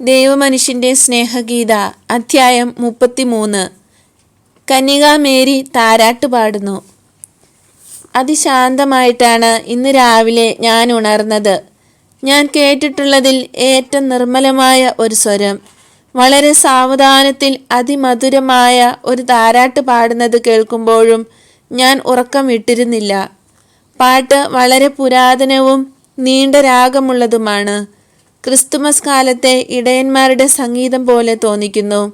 ദൈവമനുഷ്യന്റെ സ്നേഹഗീത അധ്യായം മുപ്പത്തിമൂന്ന്. കന്യക മേരി താരാട്ട് പാടുന്നു. അതിശാന്തമായിട്ടാണ് ഇന്ന് രാവിലെ ഞാൻ ഉണർന്നത്. ഞാൻ കേട്ടിട്ടുള്ളതിൽ ഏറ്റവും നിർമ്മലമായ ഒരു സ്വരം. വളരെ സാവധാനത്തിൽ അതിമധുരമായ ഒരു താരാട്ട് പാടുന്നത് കേൾക്കുമ്പോഴും ഞാൻ ഉറക്കം വിട്ടിരുന്നില്ല. പാട്ട് വളരെ പുരാതനവും നീണ്ട രാഗമുള്ളതുമാണ്. ക്രിസ്തുമസ് കാലത്തെ ഇടയന്മാരുടെ സംഗീതം പോലെ തോന്നിക്കുന്നു.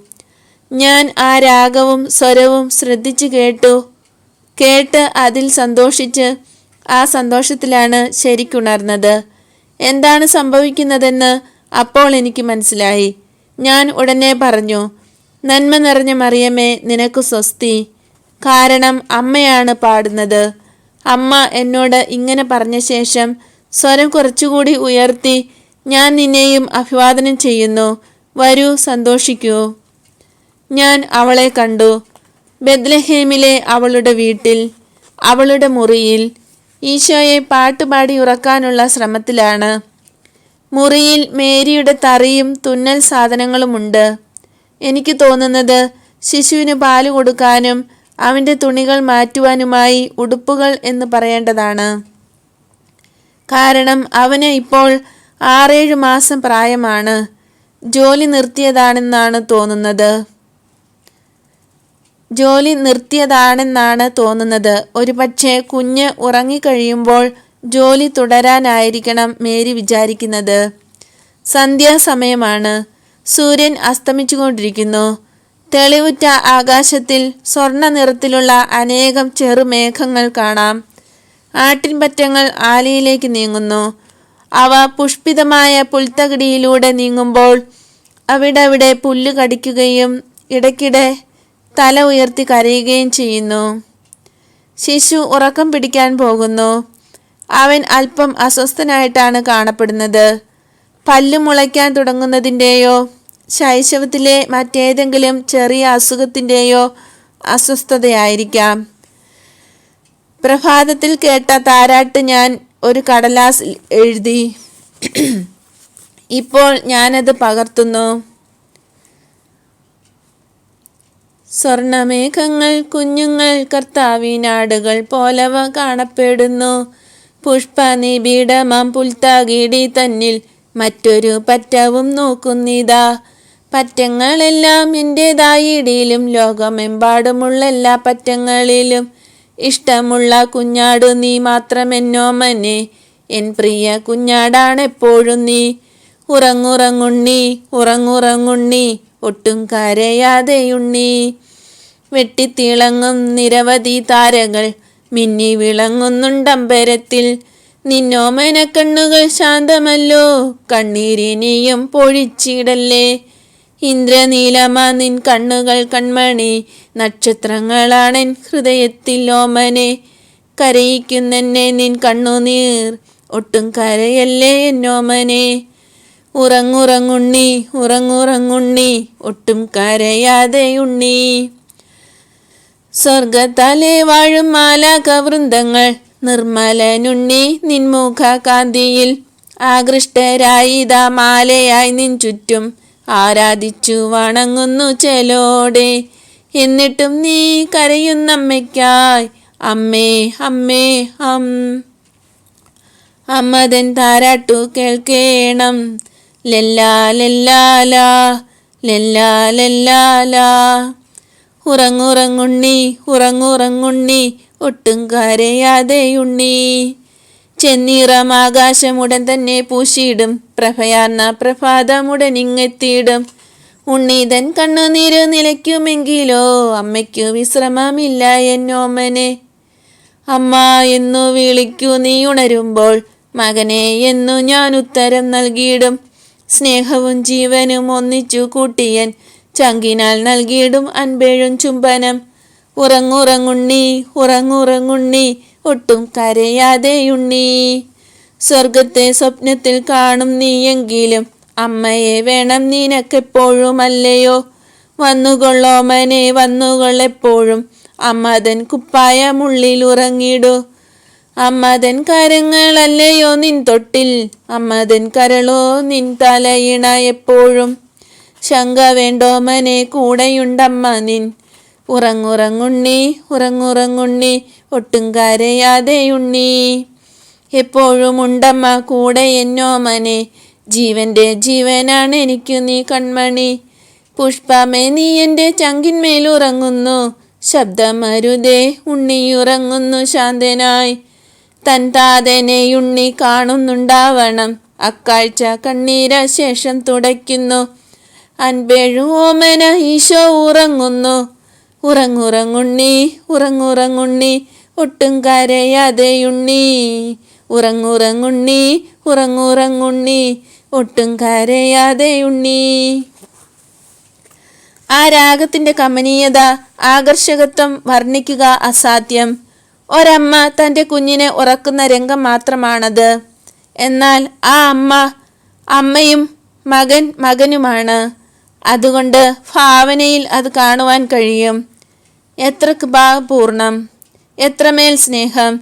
ഞാൻ ആ രാഗവും സ്വരവും ശ്രദ്ധിച്ചു കേട്ടു. കേട്ട് അതിൽ സന്തോഷിച്ച് ആ സന്തോഷത്തിലാണ് ശരിക്കുണർന്നത്. എന്താണ് സംഭവിക്കുന്നതെന്ന് അപ്പോൾ എനിക്ക് മനസ്സിലായി. ഞാൻ ഉടനെ പറഞ്ഞു നന്മ നിറഞ്ഞ മറിയമേ നിനക്ക് സ്വസ്തി. കാരണം അമ്മയാണ് പാടുന്നത്. അമ്മ എന്നോട് ഇങ്ങനെ പറഞ്ഞ ശേഷം സ്വരം കുറച്ചുകൂടി ഉയർത്തി ഞാൻ നിന്നെയും അഭിവാദനം ചെയ്യുന്നു. വരൂ സന്തോഷിക്കൂ. ഞാൻ അവളെ കണ്ടു. ബെദ്ലഹേമിലെ അവളുടെ വീട്ടിൽ അവളുടെ മുറിയിൽ ഈശോയെ പാട്ടുപാടി ഉറക്കാനുള്ള ശ്രമത്തിലാണ്. മുറിയിൽ മേരിയുടെ തറിയും തുന്നൽ സാധനങ്ങളുമുണ്ട്. എനിക്ക് തോന്നുന്നത് ശിശുവിന് പാൽ കൊടുക്കാനും അവന്റെ തുണികൾ മാറ്റുവാനുമായി ഉടുപ്പുകൾ എന്ന് പറയേണ്ടതാണ്. കാരണം അവന് ഇപ്പോൾ ആറേഴ് മാസം പ്രായമാണ്. ജോലി നിർത്തിയതാണെന്നാണ് തോന്നുന്നത്. ജോലി നിർത്തിയതാണെന്നാണ് തോന്നുന്നത്. ഒരുപക്ഷെ കുഞ്ഞ് ഉറങ്ങിക്കഴിയുമ്പോൾ ജോലി തുടരാനായിരിക്കണം മേരി വിചാരിക്കുന്നത്. സന്ധ്യാസമയമാണ്. സൂര്യൻ അസ്തമിച്ചുകൊണ്ടിരിക്കുന്നു. തെളിവുറ്റ ആകാശത്തിൽ സ്വർണ നിറത്തിലുള്ള അനേകം ചെറുമേഘങ്ങൾ കാണാം. ആട്ടിൻപറ്റങ്ങൾ ആലയിലേക്ക് നീങ്ങുന്നു. അവ പുഷ്പിതമായ പുൽത്തകിടിയിലൂടെ നീങ്ങുമ്പോൾ അവിടവിടെ പുല്ല് കടിക്കുകയും ഇടയ്ക്കിടെ തല ഉയർത്തി കരയുകയും ചെയ്യുന്നു. ശിശു ഉറക്കം പിടിക്കാൻ പോകുന്നു. അവൻ അല്പം അസ്വസ്ഥനായിട്ടാണ് കാണപ്പെടുന്നത്. പല്ല് മുളയ്ക്കാൻ തുടങ്ങുന്നതിന്റെയോ ശൈശവത്തിലെ മറ്റേതെങ്കിലും ചെറിയ അസുഖത്തിന്റെയോ അസ്വസ്ഥതയായിരിക്കാം. പ്രഭാതത്തിൽ കേട്ട താരാട്ട് ഞാൻ ഒരു കടലാസ് എഴുതി. ഇപ്പോൾ ഞാനത് പകർത്തുന്നു. സ്വർണമേഘങ്ങൾ കുഞ്ഞുങ്ങൾ കർത്താവിനാടുകൾ പോലവ കാണപ്പെടുന്നു. പുഷ്പനിബിഡമാം പുൽത്താകിടി തന്നിൽ മറ്റൊരു പറ്റവും നോക്കുന്നിതാ. പറ്റങ്ങളെല്ലാം എന്റെതായിടിയിലും ലോകമെമ്പാടുമുള്ള എല്ലാ പറ്റങ്ങളിലും ഇഷ്ടമുള്ള കുഞ്ഞാട് നീ മാത്രമെന്നോമനെ എൻ പ്രിയ കുഞ്ഞാടാണെപ്പോഴും നീ. ഉറങ്ങുറങ്ങുണ്ണി ഉറങ്ങുറങ്ങുണ്ണി ഒട്ടും കരയാതെയുണ്ണി വെട്ടിത്തിളങ്ങും നിരവധി താരകൾ മിന്നി വിളങ്ങുന്നുണ്ടമ്പരത്തിൽ നിന്നോമന കണ്ണുകൾ ശാന്തമല്ലോ. കണ്ണീരിനെയും പൊഴിച്ചിടല്ലേ. ഇന്ദ്രനീലമ നിൻ കണ്ണുകൾ കൺമണി നക്ഷത്രങ്ങളാണെൻ ഹൃദയത്തിൽ ഓമനെ. കരയിക്കുന്നെന്നെ നിൻ കണ്ണുനീർ ഒട്ടും കരയല്ലേ എന്നോമനെ ഉറങ്ങുറങ്ങുണ്ണി ഉറങ്ങുറങ്ങുണ്ണി ഒട്ടും കരയാതെ ഉണ്ണി. സ്വർഗത്താലെ വാഴും മാലാകവൃന്ദങ്ങൾ നിർമ്മലനുണ്ണി നിൻമുഖ കാന്തിയിൽ ആകൃഷ്ടരായി മാലയായി നിൻ ചുറ്റും. ആരാധിച്ചു വണങ്ങുന്നു ചെലോടെ. എന്നിട്ടും നീ കരയുന്നമ്മയ്ക്കായി. അമ്മേ അമ്മേ അം അമ്മതൻ താരാട്ടു കേൾക്കേണം. ലെല്ലാ ലെല്ലാലാ ലെല്ലാ ലെല്ലാലാ ഉറങ്ങുറങ്ങുണ്ണി ഉറങ്ങുറങ്ങുണ്ണി. ഒട്ടും കരയാതെയുണ്ണി. ചെന്നീറം ആകാശമുടൻ തന്നെ പൂശിയിടും. പ്രഭയാർന്ന പ്രഭാതമുടൻ ഇങ്ങെത്തിയിടും. ഉണ്ണീതൻ കണ്ണുനീര് നിലയ്ക്കുമെങ്കിലോ അമ്മയ്ക്കു വിശ്രമമില്ല എന്നോമനെ അമ്മ എന്നു വിളിക്കൂ നീ ഉണരുമ്പോൾ മകനെ എന്നു ഞാൻ ഉത്തരം നൽകിയിടും. സ്നേഹവും ജീവനും ഒന്നിച്ചു കൂട്ടിയൻ ചങ്കിനാൽ നൽകിയിടും അൻപേഴും ചുംബനം. ഉറങ്ങുറങ്ങുണ്ണി ഉറങ്ങുറങ്ങുണ്ണി ഒട്ടും കരയാതെയുണ്ണി സ്വർഗത്തെ സ്വപ്നത്തിൽ കാണും നീയെങ്കിലും. അമ്മയെ വേണം നിനക്കെപ്പോഴും അല്ലയോ വന്നുകൊള്ളോമനെ വന്നുകൊള്ളെപ്പോഴും അമ്മതൻ കുപ്പായമുള്ളിൽ ഉറങ്ങിടൂ അമ്മതൻ കരങ്ങളല്ലയോ നിൻ തൊട്ടിൽ? അമ്മതൻ കരളോ നിൻ തലയിണ എപ്പോഴും. ശങ്ക വേണ്ടോമനെ കൂടെയുണ്ടമ്മ നിൻ. ഉറങ്ങുറങ്ങുണ്ണി ഉറങ്ങുറങ്ങുണ്ണി. ഒട്ടും കരയാതെ ഉണ്ണി. എപ്പോഴും ഉണ്ടമ്മ കൂടെ എന്നോ മനെ. ജീവന്റെ ജീവനാണ് എനിക്ക് നീ കൺമണി. പുഷ്പമേ നീ എന്റെ ചങ്കിന്മേലുറങ്ങുന്നു ശബ്ദമരുതേ ഉണ്ണിയുറങ്ങുന്നു ശാന്തനായി. തൻ താതനെ ഉണ്ണി കാണുന്നുണ്ടാവണം. അക്കാഴ്ച കണ്ണീര ശേഷം തുടയ്ക്കുന്നു. അൻപേഴു ഓമന ഈശോ ഉറങ്ങുന്നു. ഉറങ്ങുറങ്ങുണ്ണി ഉറങ്ങുറങ്ങുണ്ണി. ഒട്ടും കരയാതെയുണ്ണി ഉറങ്ങുറങ്ങുണ്ണി ഉറങ്ങുറങ്ങുണ്ണി. ഒട്ടും കരയാതെയുണ്ണി ആ രാഗത്തിന്റെ കമനീയത ആകർഷകത്വം വർണിക്കുക അസാധ്യം. ഒരമ്മ തന്റെ കുഞ്ഞിനെ ഉറക്കുന്ന രംഗം മാത്രമാണത്. എന്നാൽ ആ അമ്മ അമ്മയും മകൻ മകനുമാണ്. അതുകൊണ്ട് ഭാവനയിൽ അത് കാണുവാൻ കഴിയും. എത്ര കൃപാപൂർണം എത്രമേൽ സ്നേഹം?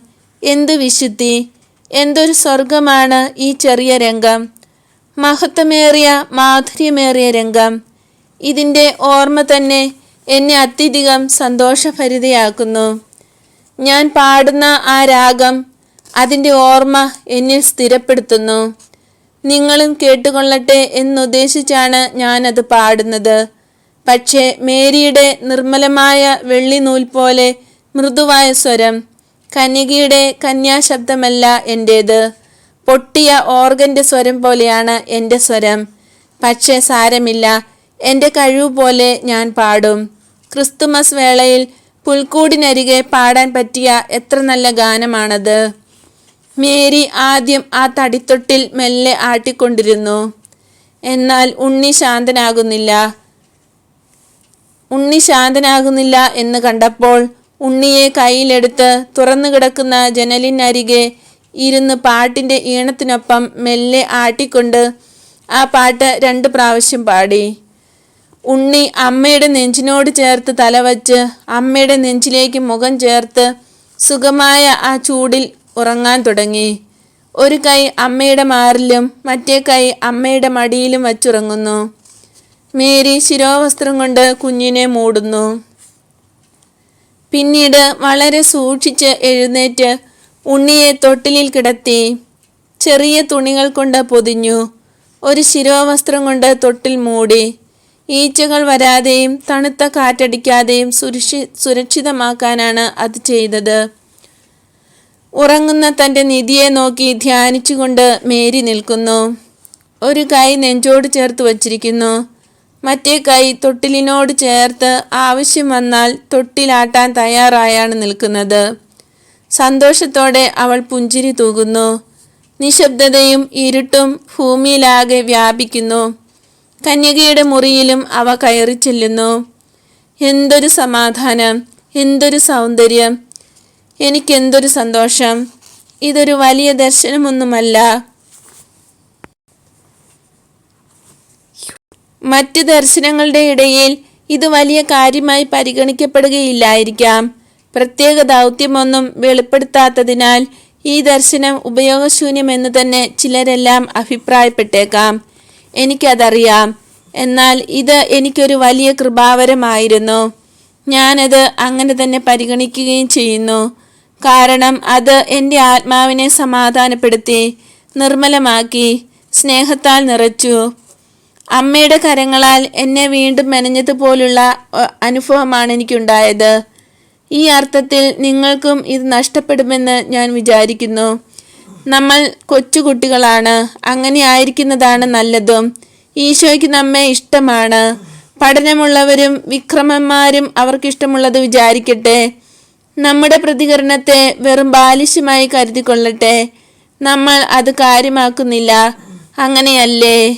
എന്തു വിശുദ്ധി? എന്തൊരു സ്വർഗമാണ് ഈ ചെറിയ രംഗം. മഹത്വമേറിയ മാധുര്യമേറിയ രംഗം. ഇതിന്റെ ഓർമ്മ തന്നെ എന്നെ അത്യധികം സന്തോഷഭരിതയാക്കുന്നു. ഞാൻ പാടുന്ന ആ രാഗം അതിന്റെ ഓർമ്മ എന്നിൽ സ്ഥിരപ്പെടുത്തുന്നു. നിങ്ങളും കേട്ടുകൊള്ളട്ടെ എന്നുദ്ദേശിച്ചാണ് ഞാനത് പാടുന്നത്. പക്ഷേ മേരിയുടെ നിർമ്മലമായ വെള്ളി നൂൽ പോലെ മൃദുവായ സ്വരം കന്യകയുടെ കന്യാശബ്ദമല്ല എന്റേത് പൊട്ടിയ ഓർഗന്റെ സ്വരം പോലെയാണ് എന്റെ സ്വരം. പക്ഷേ സാരമില്ല എന്റെ കഴിവ് പോലെ ഞാൻ പാടും. ക്രിസ്തുമസ് വേളയിൽ പുൽക്കൂടിനരികെ പാടാൻ പറ്റിയ എത്ര നല്ല ഗാനമാണത്. മേരി ആദ്യം ആ തടിത്തൊട്ടിൽ മെല്ലെ ആട്ടിക്കൊണ്ടിരുന്നു. എന്നാൽ ഉണ്ണി ശാന്തനാകുന്നില്ല. ഉണ്ണി ശാന്തനാകുന്നില്ല എന്ന് കണ്ടപ്പോൾ ഉണ്ണിയെ കയ്യിലെടുത്ത് തുറന്നു കിടക്കുന്ന ജനലിനരികെ ഇരുന്ന് പാട്ടിന്റെ ഈണത്തിനൊപ്പം മെല്ലെ ആട്ടിക്കൊണ്ട് ആ പാട്ട് രണ്ട് പ്രാവശ്യം പാടി. ഉണ്ണി അമ്മയുടെ നെഞ്ചിനോട് ചേർത്ത് തലവച്ച് അമ്മയുടെ നെഞ്ചിലേക്ക് മുഖം ചേർത്ത് സുഖമായ ആ ചൂടിൽ ഉറങ്ങാൻ തുടങ്ങി. ഒരു കൈ അമ്മയുടെ മാറിലും മറ്റേ കൈ അമ്മയുടെ മടിയിലും വച്ചുറങ്ങുന്നു. മേരി ശിരോവസ്ത്രം കൊണ്ട് കുഞ്ഞിനെ മൂടുന്നു. പിന്നീട് വളരെ സൂക്ഷിച്ച് എഴുന്നേറ്റ് ഉണ്ണിയെ തൊട്ടിലിൽ കിടത്തി ചെറിയ തുണികൾ കൊണ്ട് പൊതിഞ്ഞു. ഒരു ശിരോവസ്ത്രം കൊണ്ട് തൊട്ടിൽ മൂടി. ഈച്ചകൾ വരാതെയും തണുത്ത കാറ്റടിക്കാതെയും സുരക്ഷി സുരക്ഷിതമാക്കാനാണ് അത് ചെയ്തത്. ഉറങ്ങുന്ന തന്റെ നിധിയെ നോക്കി ധ്യാനിച്ചുകൊണ്ട് മേരി നിൽക്കുന്നു. ഒരു കൈ നെഞ്ചോട് ചേർത്ത് വച്ചിരിക്കുന്നു. മറ്റേ കൈ തൊട്ടിലിനോട് ചേർത്ത് ആവശ്യം വന്നാൽ തൊട്ടിലാട്ടാൻ തയ്യാറായാണ് നിൽക്കുന്നത്. സന്തോഷത്തോടെ അവൾ പുഞ്ചിരി തൂകുന്നു. നിശബ്ദതയും ഇരുട്ടും ഭൂമിയിലാകെ വ്യാപിക്കുന്നു. കന്യകയുടെ മുറിയിലും അവ കയറി ചെല്ലുന്നു. എന്തൊരു സമാധാനം എന്തൊരു സൗന്ദര്യം. എനിക്കെന്തൊരു സന്തോഷം. ഇതൊരു വലിയ ദർശനമൊന്നുമല്ല. മറ്റ് ദർശനങ്ങളുടെ ഇടയിൽ ഇത് വലിയ കാര്യമായി പരിഗണിക്കപ്പെടുകയില്ലായിരിക്കാം. പ്രത്യേക ദൗത്യമൊന്നും വെളിപ്പെടുത്താത്തതിനാൽ ഈ ദർശനം ഉപയോഗശൂന്യമെന്ന് തന്നെ ചിലരെല്ലാം അഭിപ്രായപ്പെട്ടേക്കാം. എനിക്കതറിയാം. എന്നാൽ ഇത് എനിക്കൊരു വലിയ കൃപാവരമായിരുന്നു. ഞാനത് അങ്ങനെ തന്നെ പരിഗണിക്കുകയും ചെയ്യുന്നു. കാരണം അത് എന്റെ ആത്മാവിനെ സമാധാനപ്പെടുത്തി നിർമ്മലമാക്കി സ്നേഹത്താൽ നിറച്ചു. അമ്മയുടെ കരങ്ങളാൽ എന്നെ വീണ്ടും മെനഞ്ഞതുപോലുള്ള അനുഭവമാണ് എനിക്കുണ്ടായത്. ഈ അർത്ഥത്തിൽ നിങ്ങൾക്കും ഇത് നഷ്ടപ്പെടുമെന്ന് ഞാൻ വിചാരിക്കുന്നു. നമ്മൾ കൊച്ചുകുട്ടികളാണ്. അങ്ങനെ ആയിരിക്കുന്നതാണ് നല്ലതും. ഈശോയ്ക്ക് നമ്മെ ഇഷ്ടമാണ്. പഠനമുള്ളവരും വിക്രമന്മാരും അവർക്കിഷ്ടമുള്ളത് വിചാരിക്കട്ടെ. നമ്മുടെ പ്രതികരണത്തെ വെറും ബാലിശ്യമായി കരുതിക്കൊള്ളട്ടെ. നമ്മൾ അത് കാര്യമാക്കുന്നില്ല. അങ്ങനെയല്ലേ?